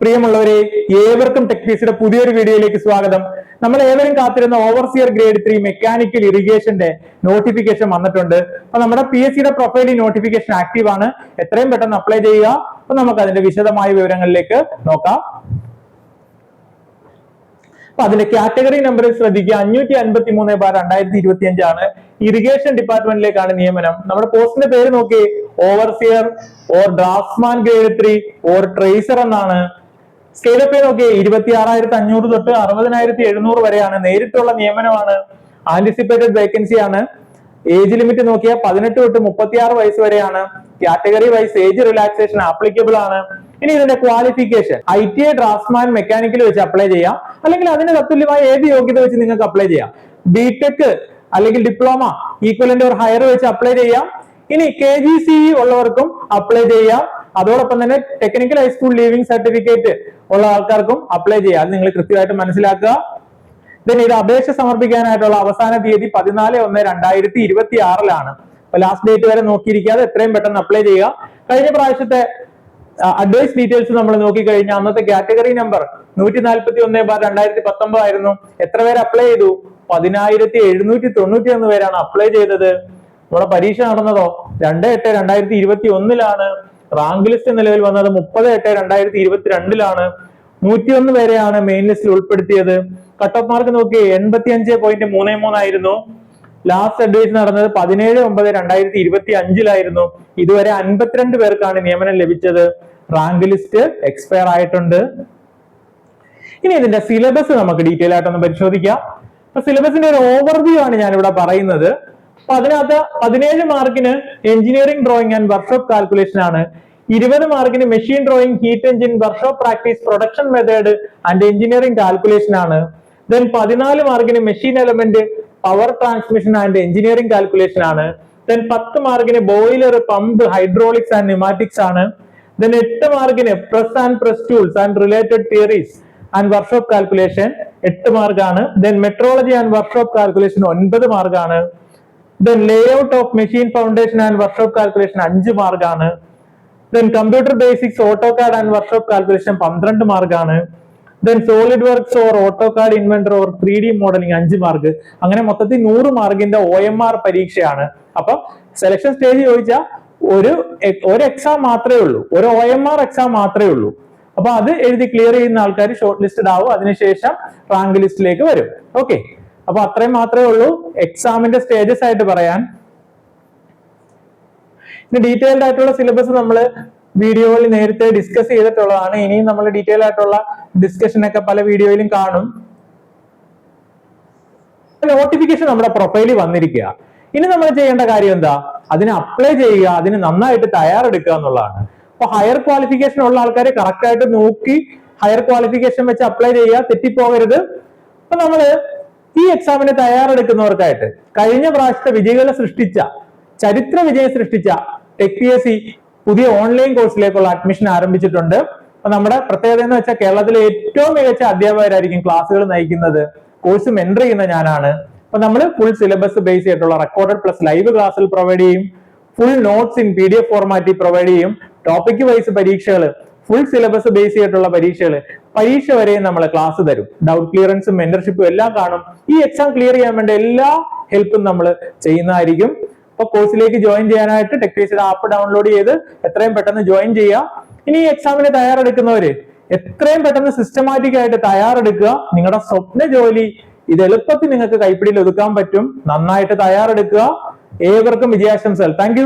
പ്രിയമുള്ളവരെ ഏവർക്കും ടെക് പീസിയുടെ പുതിയൊരു വീഡിയോയിലേക്ക് സ്വാഗതം. നമ്മൾ ഏവരും കാത്തിരുന്ന ഓവർസിയർ ഗ്രേഡ് ത്രീ മെക്കാനിക്കൽ ഇറിഗേഷന്റെ നോട്ടിഫിക്കേഷൻ വന്നിട്ടുണ്ട്. അപ്പൊ നമ്മുടെ പി എസ് സിയുടെ പ്രൊഫൈലിൽ നോട്ടിഫിക്കേഷൻ ആക്റ്റീവ് ആണ്. എത്രയും പെട്ടെന്ന് അപ്ലൈ ചെയ്യുക. അപ്പൊ നമുക്ക് അതിന്റെ വിശദമായ വിവരങ്ങളിലേക്ക് നോക്കാം. അപ്പൊ അതിന്റെ കാറ്റഗറി നമ്പർ ശ്രദ്ധിക്കുക. അഞ്ഞൂറ്റി അൻപത്തി മൂന്ന് ബാർ രണ്ടായിരത്തി ഇരുപത്തി അഞ്ചാണ് ഇറിഗേഷൻ ഡിപ്പാർട്ട്മെന്റിലേക്കാണ് നിയമനം. നമ്മുടെ പോസ്റ്റിന്റെ പേര് നോക്കി overseer or draftsman grade three or tracer എന്നാണ്. സ്കെയിൽ പേ നോക്കിയേ ഇരുപത്തി ആറായിരത്തി അഞ്ഞൂറ് തൊട്ട് അറുപതിനായിരത്തി എഴുന്നൂറ് വരെയാണ്. നേരിട്ടുള്ള നിയമനമാണ്. ആന്റിസിപ്പേറ്റഡ് വേക്കൻസി ആണ്. ഏജ് ലിമിറ്റ് നോക്കിയാൽ പതിനെട്ട് തൊട്ട് മുപ്പത്തിയാറ് വയസ്സ് വരെയാണ്. Category wise age relaxation applicable ആണ്. ഇനി ഇതിന്റെ qualification I T I draughtsman mechanical വെച്ച് അപ്ലൈ ചെയ്യാം. അല്ലെങ്കിൽ അതിന് തത്തുല്യമായ ഏത് യോഗ്യത വെച്ച് നിങ്ങൾക്ക് അപ്ലൈ ചെയ്യാം. ബിടെക് അല്ലെങ്കിൽ ഡിപ്ലോമ ഈക്വലന്റ് ഒരു ഹയർ വെച്ച് അപ്ലൈ ചെയ്യാം. ഇനി കെ ജി സി ഉള്ളവർക്കും അപ്ലൈ ചെയ്യാം. അതോടൊപ്പം തന്നെ ടെക്നിക്കൽ ഹൈസ്കൂൾ ലീവിംഗ് സർട്ടിഫിക്കറ്റ് ഉള്ള ആൾക്കാർക്കും അപ്ലൈ ചെയ്യാം. അത് നിങ്ങൾ കൃത്യമായിട്ട് മനസ്സിലാക്കുക. Then ഇത് അപേക്ഷ സമർപ്പിക്കാനായിട്ടുള്ള അവസാന തീയതി പതിനാല് ഒന്ന് രണ്ടായിരത്തി ഇരുപത്തി ആറിലാണ് അപ്പൊ ലാസ്റ്റ് ഡേറ്റ് വരെ നോക്കിയിരിക്കാതെ എത്രയും പെട്ടെന്ന് അപ്ലൈ ചെയ്യുക. കഴിഞ്ഞ പ്രാവശ്യത്തെ അഡ്വൈസ് ഡീറ്റെയിൽസ് നമ്മൾ നോക്കിക്കഴിഞ്ഞാൽ അന്നത്തെ കാറ്റഗറി നമ്പർ നൂറ്റി നാൽപ്പത്തി ഒന്ന് ബാർ രണ്ടായിരത്തി പത്തൊമ്പത് ആയിരുന്നു. എത്ര പേര് അപ്ലൈ ചെയ്തു? പതിനായിരത്തി എഴുന്നൂറ്റി തൊണ്ണൂറ്റി ഒന്ന് പേരാണ് അപ്ലൈ ചെയ്തത്. നമ്മുടെ പരീക്ഷ നടന്നതോ? രണ്ട് എട്ട് രണ്ടായിരത്തി ഇരുപത്തി ഒന്നിലാണ് റാങ്ക് ലിസ്റ്റ് നിലവിൽ വന്നത് മുപ്പത് എട്ട് രണ്ടായിരത്തി ഇരുപത്തിരണ്ടിലാണ്. നൂറ്റിയൊന്ന് പേരെയാണ് മെയിൻ ലിസ്റ്റിൽ ഉൾപ്പെടുത്തിയത്. കട്ട് ഓഫ് മാർക്ക് നോക്കി എൺപത്തി അഞ്ച് പോയിന്റ് മൂന്ന് മൂന്നായിരുന്നു. ലാസ്റ്റ് അഡ്വൈസ് നടന്നത് പതിനേഴ് ഒമ്പത് രണ്ടായിരത്തി ഇരുപത്തി അഞ്ചിലായിരുന്നു ഇതുവരെ അൻപത്തിരണ്ട് പേർക്കാണ് നിയമനം ലഭിച്ചത്. റാങ്ക് ലിസ്റ്റ് എക്സ്പയർ ആയിട്ടുണ്ട്. ഇനി ഇതിന്റെ സിലബസ് നമുക്ക് ഡീറ്റെയിൽ ആയിട്ടൊന്ന് പരിശോധിക്കാം. സിലബസിന്റെ ഒരു ഓവർവ്യൂ ആണ് ഞാൻ ഇവിടെ പറയുന്നത്. അപ്പൊ അതിനകത്ത് പതിനേഴ് മാർക്കിന് engineering drawing and workshop calculation ആണ്. ഇരുപത് മാർക്കിന് machine drawing heat engine workshop practice production method and engineering calculation ആണ്. ദെൻ പതിനാല് മാർക്കിന് machine element power transmission and engineering calculation ആണ്. ദെൻ പത്ത് മാർക്കിന് boiler pump hydraulics and pneumatics ആണ്. ദെൻ എട്ട് മാർക്കിന് press and press tools and related theories and workshop calculation എട്ട് മാർക്കാണ്. Then metrology and workshop calculation ഒൻപത് മാർക്കാണ്. Then layout of machine foundation and workshop calculation അഞ്ച് മാർക്കാണ് then computer basics AutoCAD and workshop calculation പന്ത്രണ്ട് മാർക്കാണ് then SolidWorks or AutoCAD inventor or three D modelling അഞ്ച് mark. അങ്ങനെ മൊത്തത്തിൽ നൂറ് മാർക്കിന്റെ ഒ എം ആർ പരീക്ഷയാണ്. അപ്പൊ സെലക്ഷൻ സ്റ്റേജ് ചോദിച്ചാൽ ഒരു ഒരു എക്സാം മാത്രമേ ഉള്ളൂ. ഒരു ഒ എം ആർ എക്സാം മാത്രമേ ഉള്ളൂ. അപ്പൊ അത് എഴുതി ക്ലിയർ ചെയ്യുന്ന ആൾക്കാർ ഷോർട്ട് ലിസ്റ്റഡ് ആവും. അതിനുശേഷം റാങ്ക് ലിസ്റ്റിലേക്ക് വരും. ഓക്കെ അപ്പൊ അത്രയും മാത്രമേ ഉള്ളൂ എക്സാമിന്റെ സ്റ്റേജസ് ആയിട്ട് പറയാൻ. ഇനി ഡീറ്റെയിൽഡ് ആയിട്ടുള്ള സിലബസ് നമ്മൾ വീഡിയോയിൽ നേരത്തെ ഡിസ്കസ് ചെയ്തിട്ടുള്ളതാണ്. ഇനിയും നമ്മൾ ഡീറ്റെയിൽ ആയിട്ടുള്ള ഡിസ്കഷൻ ഒക്കെ പല വീഡിയോയിലും കാണും. നോട്ടിഫിക്കേഷൻ നമ്മുടെ പ്രൊഫൈലിൽ വന്നിരിക്കുക. ഇനി നമ്മൾ ചെയ്യേണ്ട കാര്യം എന്താ? അതിന് അപ്ലൈ ചെയ്യുക അതിന് നന്നായിട്ട് തയ്യാറെടുക്കുക എന്നുള്ളതാണ്. അപ്പൊ ഹയർ ക്വാളിഫിക്കേഷൻ ഉള്ള ആൾക്കാരെ കറക്റ്റ് ആയിട്ട് നോക്കി ഹയർ ക്വാളിഫിക്കേഷൻ വെച്ച് അപ്ലൈ ചെയ്യുക തെറ്റിപ്പോകരുത്. അപ്പൊ നമ്മൾ ഈ എക്സാമിന് തയ്യാറെടുക്കുന്നവർക്കായിട്ട് കഴിഞ്ഞ പ്രാവശ്യത്തെ വിജയികളെ സൃഷ്ടിച്ച ചരിത്ര വിജയം സൃഷ്ടിച്ച ടെക് പി എസ് സി പുതിയ ഓൺലൈൻ കോഴ്സിലേക്കുള്ള അഡ്മിഷൻ ആരംഭിച്ചിട്ടുണ്ട്. അപ്പൊ നമ്മുടെ പ്രത്യേകത എന്ന് വെച്ചാൽ കേരളത്തിലെ ഏറ്റവും മികച്ച അധ്യാപകരായിരിക്കും ക്ലാസ്സുകൾ നയിക്കുന്നത് കോഴ്സ് മെന്റർ ചെയ്യുന്ന ഞാനാണ്. അപ്പൊ നമ്മൾ ഫുൾ സിലബസ് ബേസ് ചെയ്തിട്ടുള്ള റെക്കോർഡഡ് പ്ലസ് ലൈവ് ക്ലാസ്സിൽ പ്രൊവൈഡ് ചെയ്യും. Full notes in P D F ഫോർമാറ്റിൽ പ്രൊവൈഡ് ചെയ്യും. ടോപ്പിക് വൈസ് പരീക്ഷകൾ ഫുൾ സിലബസ് ബേസ് ചെയ്തിട്ടുള്ള പരീക്ഷകൾ പരീക്ഷ വരെയും നമ്മൾ ക്ലാസ് തരും. ഡൗട്ട് ക്ലിയറൻസും മെന്റർഷിപ്പും എല്ലാം കാണും. ഈ എക്സാം ക്ലിയർ ചെയ്യാൻ വേണ്ട എല്ലാ ഹെൽപ്പും നമ്മൾ ചെയ്യുന്നതായിരിക്കും. അപ്പൊ കോഴ്സിലേക്ക് ജോയിൻ ചെയ്യാനായിട്ട് ടെക്നീഷ്യൻ ആപ്പ് ഡൗൺലോഡ് ചെയ്ത് എത്രയും പെട്ടെന്ന് ജോയിൻ ചെയ്യുക. ഇനി ഈ എക്സാമിന് തയ്യാറെടുക്കുന്നവര് എത്രയും പെട്ടെന്ന് സിസ്റ്റമാറ്റിക് ആയിട്ട് തയ്യാറെടുക്കുക. നിങ്ങളുടെ സ്വപ്ന ജോലി ഇത് എളുപ്പത്തിൽ നിങ്ങൾക്ക് കൈപ്പിടിയിൽ ഒതുക്കാൻ പറ്റും. നന്നായിട്ട് തയ്യാറെടുക്കുക. ഏവർക്കും വിജയാശംസകൾ. താങ്ക്